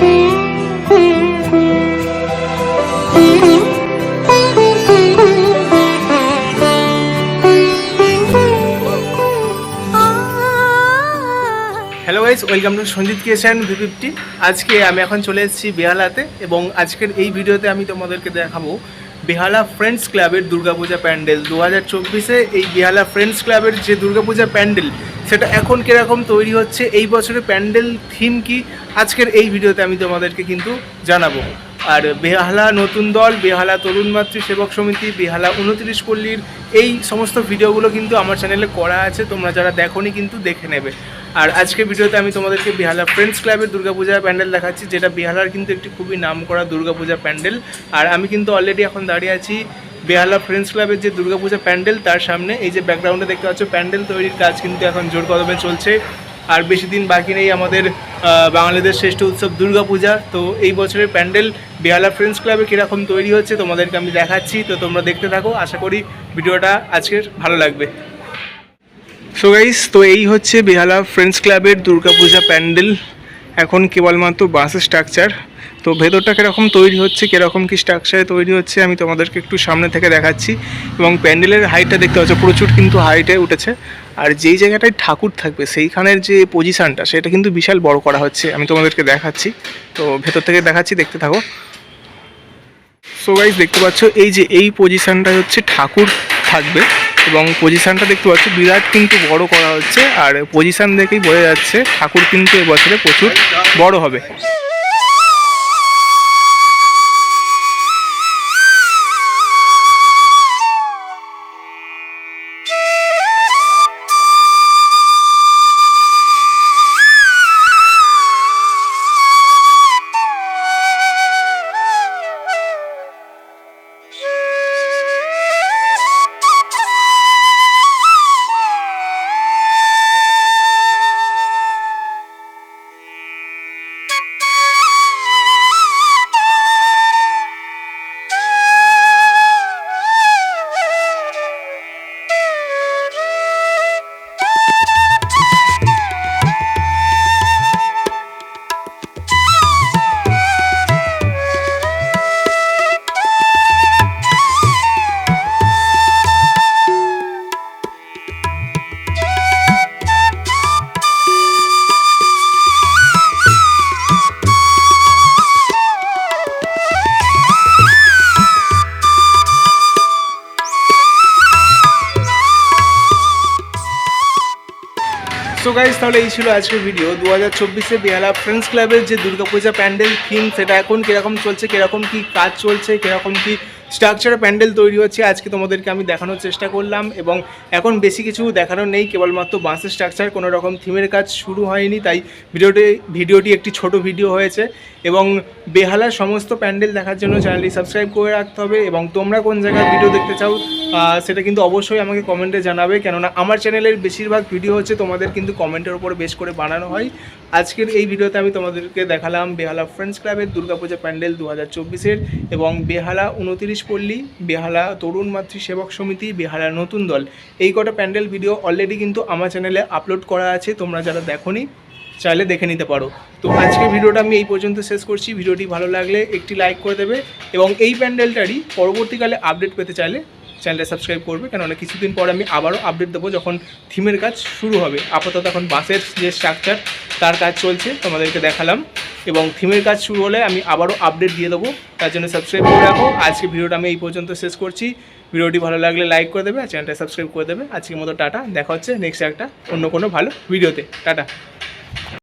Hello guys welcome to Sanjit কিয়েছেন V fifty আজকে আমি এখন চলে এসেছি বেহালাতে এবং আজকের এই ভিডিওতে আমি তোমাদেরকে দেখাবো বেহালা ফ্রেন্ডস ক্লাবের দুর্গাপূজা প্যান্ডেল। দু হাজার চব্বিশে এই বেহালা ফ্রেন্ডস ক্লাবের যে দুর্গাপূজা প্যান্ডেল, সেটা এখন কীরকম তৈরি হচ্ছে? এই বছরের প্যান্ডেল থিম কি? আজকের এই ভিডিওতে আমি তোমাদেরকে কিন্তু জানাব। আর বেহালা নতুন দল, বেহালা তরুণ মাতৃ সেবক সমিতি, বেহালা উনত্রিশ পল্লীর এই সমস্ত ভিডিওগুলো কিন্তু আমার চ্যানেলে করা আছে, তোমরা যারা দেখোনি কিন্তু দেখে নেবে। আর আজকে ভিডিওতে আমি তোমাদেরকে বেহালা ফ্রেন্ডস ক্লাবের দুর্গাপূজা প্যান্ডেল দেখাচ্ছি, যেটা বেহালার কিন্তু একটি খুবই নাম করা দুর্গাপূজা প্যান্ডেল। আর আমি কিন্তু অলরেডি এখন দাঁড়িয়ে আছি বেহালা ফ্রেন্ডস ক্লাবের যে দুর্গাপূজা প্যান্ডেল, তার সামনে এই যে ব্যাকগ্রাউন্ডে দেখতে পাচ্ছ, প্যান্ডেল তৈরির কাজ কিন্তু এখন জোর কদমে চলছে। আর বেশি দিন বাকি নেই আমাদের বাঙালিদের শ্রেষ্ঠ উৎসব দুর্গাপূজা তো এই বছরের প্যান্ডেল বেহালা ফ্রেন্ডস ক্লাবে কীরকম তৈরি হচ্ছে তোমাদেরকে আমি দেখাচ্ছি, তো তোমরা দেখতে থাকো। আশা করি ভিডিওটা আজকের ভালো লাগবে। সো গাইস তো এই হচ্ছে বেহালা ফ্রেন্ডস ক্লাবের দুর্গাপূজা প্যান্ডেল। এখন কেবলমাত্র বাস স্ট্রাকচার। তো ভেতরটা কীরকম তৈরি হচ্ছে, কীরকম কী স্ট্রাকচারে তৈরি হচ্ছে, আমি তোমাদেরকে একটু সামনে থেকে দেখাচ্ছি। এবং প্যান্ডেলের হাইটটা দেখতে পাচ্ছ, প্রচুর কিন্তু হাইটে উঠেছে। আর যেই জায়গাটায় ঠাকুর থাকবে, সেইখানের যে পজিশানটা সেটা কিন্তু বিশাল বড় করা হচ্ছে। আমি তোমাদেরকে দেখাচ্ছি। তো ভেতর থেকে দেখাচ্ছি, দেখতে থাকো। সো গাইজ দেখতে পাচ্ছ, এই যে এই পজিশানটা হচ্ছে ঠাকুর থাকবে এবং পজিশানটা দেখতে পাচ্ছ, বিরাট কিন্তু বড় করা হচ্ছে। আর পজিশান দেখেই বোঝা যাচ্ছে, ঠাকুর কিন্তু এবছরে প্রচুর বড় হবে। সো গাইজ তাহলে এই ছিল আজকের ভিডিও দু হাজার চব্বিশে বেহালা ফ্রেন্ডস ক্লাবের যে দুর্গাপূজা প্যান্ডেল থিম সেটা এখন কীরকম চলছে, কীরকম কী কাজ চলছে, কীরকম কী স্ট্রাকচারে প্যান্ডেল তৈরি হচ্ছে। আজকে তোমাদেরকে আমি দেখানোর চেষ্টা করলাম এবং এখন বেশি কিছু দেখানোর নেই। কেবলমাত্র বাঁশের স্ট্রাকচার, কোনো রকম থিমের কাজ শুরু হয়নি, তাই ভিডিওটি ভিডিওটি একটি ছোট ভিডিও হয়েছে এবং বেহালার সমস্ত প্যান্ডেল দেখার জন্য চ্যানেলটি সাবস্ক্রাইব করে রাখতে হবে এবং তোমরা কোন জায়গায় ভিডিও দেখতে চাও সেটা কিন্তু অবশ্যই আমাকে কমেন্টে জানাবে। কেননা আমার চ্যানেলের বেশিরভাগ ভিডিও হচ্ছে তোমাদের কিন্তু কমেন্টের উপর বেশ করে বানানো হয়। আজকের এই ভিডিওতে আমি তোমাদেরকে দেখালাম বেহালা ফ্রেন্ডস ক্লাবের দুর্গাপূজা প্যান্ডেল দু হাজার এবং বেহালা উনতিরিশ পল্লী, বেহালা তরুণ মাতৃ সেবক সমিতি, বেহালা নতুন দল। এই কটা প্যান্ডেল ভিডিও অলরেডি কিন্তু আমার চ্যানেলে আপলোড করা আছে, তোমরা যারা দেখোনি, চাইলে দেখে নিতে পারো। তো আজকের ভিডিওটা আমি এই পর্যন্ত শেষ করছি। ভিডিওটি ভালো লাগলে একটি লাইক করে দেবে এবং এই প্যান্ডেলটারই পরবর্তীকালে আপডেট পেতে চাইলে চ্যানেলটা সাবস্ক্রাইব করবে। কেননা কিছুদিন পর আমি আবারও আপডেট দেবো যখন থিমের কাজ শুরু হবে। আপাতত এখন বাসের যে স্ট্রাকচার তার কাজ চলছে, তোমাদেরকে দেখালাম। এবং থিমের কাজ শুরু হলে আমি আবারও আপডেট দিয়ে দেবো। তার জন্য সাবস্ক্রাইব করে রাখো। আজকে ভিডিওটা আমি এই পর্যন্ত শেষ করছি। ভিডিওটি ভালো লাগলে লাইক করে দেবে চ্যানেলটা সাবস্ক্রাইব করে দেবে। আজকের মতো টাটা। দেখা হচ্ছে নেক্সট একটা অন্য কোনো ভালো ভিডিওতে। টাটা।